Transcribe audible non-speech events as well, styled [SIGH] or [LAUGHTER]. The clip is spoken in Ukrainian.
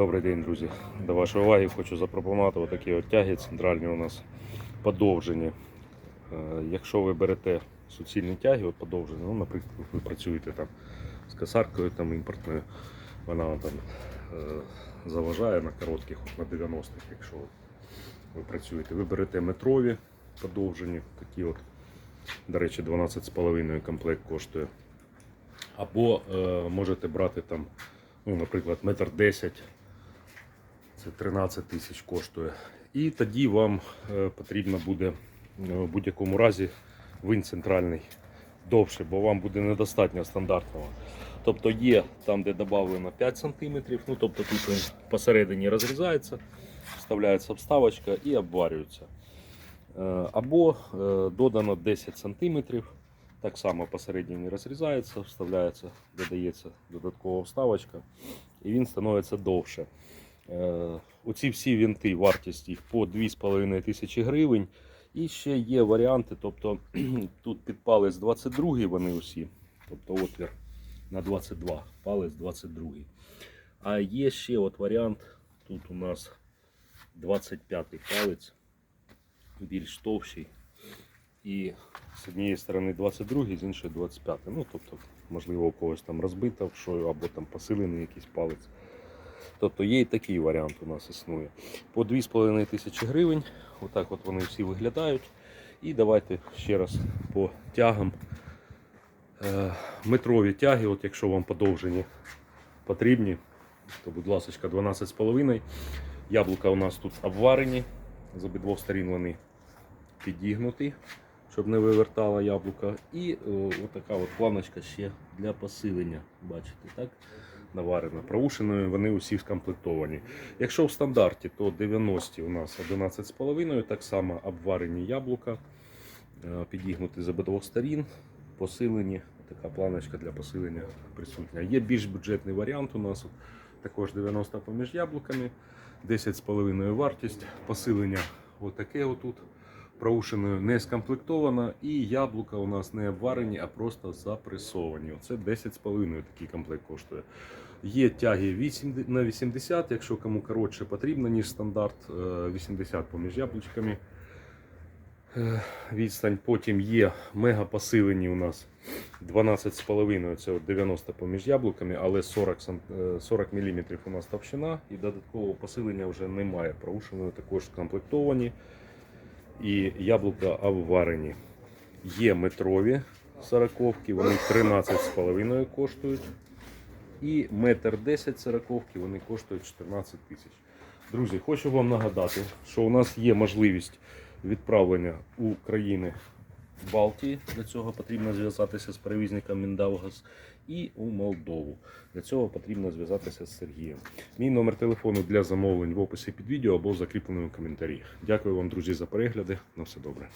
Добрий день, друзі. До вашої уваги хочу запропонувати такі от тяги центральні у нас подовжені. Е, Якщо ви берете суцільні тяги, от подовжені, ну, наприклад, ви працюєте там з косаркою там, імпортною, вона там е, заважає на коротких, на 90-х, якщо ви працюєте. Ви берете метрові подовжені, такі от, до речі, 12,5 комплект коштує. Або е, можете брати там, ну, наприклад, метр 10, це 13 тисяч коштує. І тоді вам е, потрібно буде е, в будь-якому разі винт центральний довше, бо вам буде недостатньо стандартного. Тобто є там, де додано 5 см, ну тобто тут посередині розрізається, вставляється вставочка і обварюється. Е, Або додано 10 см, так само посередині розрізається, вставляється, додається додаткова вставочка, і він становиться довше. Е, Оці всі вінти, вартість їх по 2,5 тисячі гривень. І ще є варіанти, тобто [CLEARS THROAT] тут під палець 22 вони усі, тобто отвір на 22, палець 22. А є ще от варіант, тут у нас 25 палець, більш товщий. І з однієї сторони 22, з іншої 25. Ну, тобто, можливо, у когось там розбита шою або там посилений якийсь палець. Тобто є і такий варіант у нас існує. По 2,5 тисячі гривень. Отак от вони всі виглядають. І давайте ще раз по тягам. Е, Метрові тяги, от якщо вам подовжені потрібні, то будь ласка, 12,5. Яблука у нас тут обварені. З обидвох сторін вони підігнуті, щоб не вивертала яблука. І о, отака от планочка ще для посилення. Бачите, так? Наварена. Проушиною вони усі скомплектовані. Якщо в стандарті, то 90 у нас 11,5, так само обварені яблука, е, підігнуті з обидвох сторін, посилені. Така планочка для посилення присутня. Є більш бюджетний варіант у нас. Також 90 поміж яблуками, 10,5 вартість, посилення отаке отут. Проушиною не скомплектована, і яблука у нас не обварені, а просто запресовані. Це 10,5 такий комплект коштує. Є тяги 8 на 80, якщо кому коротше потрібно, ніж стандарт, е, 80 поміж яблучками. Е, Відстань. Потім є мега посилені у нас 12,5, це 90 поміж яблуками, але 40, е, 40 мм у нас товщина і додаткового посилення вже немає. Проушиною також скомплектовані і яблука обварені. Є метрові сороковки, вони 13,5 коштують. І метр 10 сороковки вони коштують 14 тисяч. Друзі, хочу вам нагадати, що у нас є можливість відправлення у країни Балтії. Для цього потрібно зв'язатися з перевізником Міндаугаз і у Молдову. Для цього потрібно зв'язатися з Сергієм. Мій номер телефону для замовлень в описі під відео або в закріпленому коментарі. Дякую вам, друзі, за перегляди. На все добре.